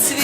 цвет.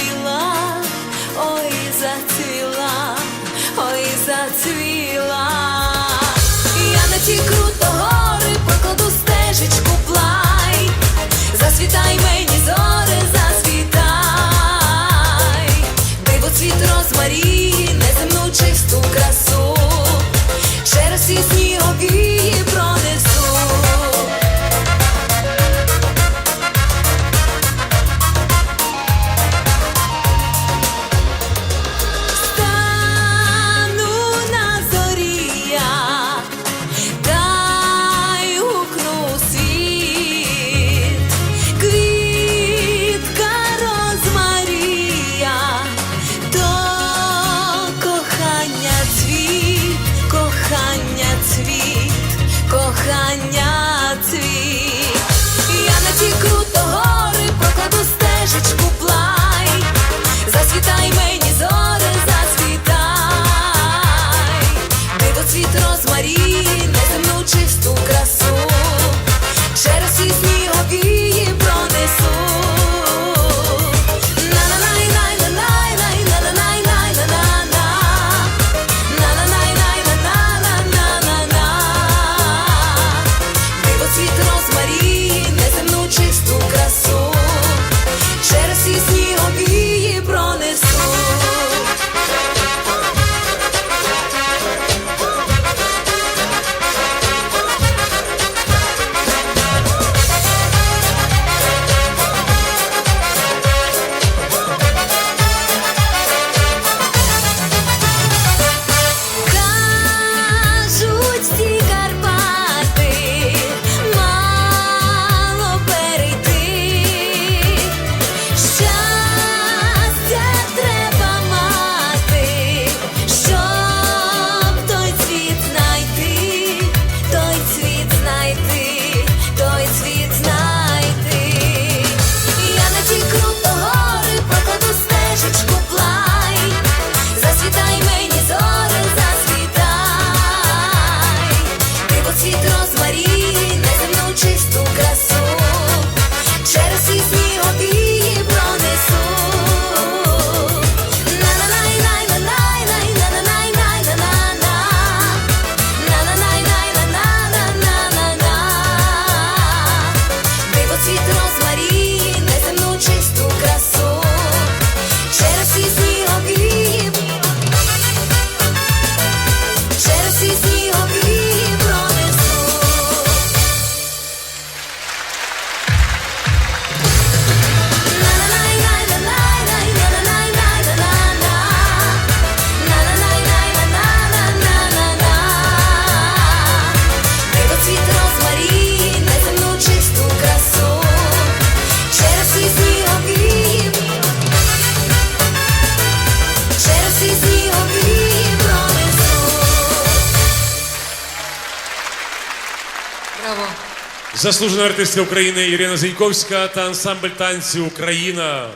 Браво! Заслужена артистка України Ірина Зіньковська та ансамбль танців Україна.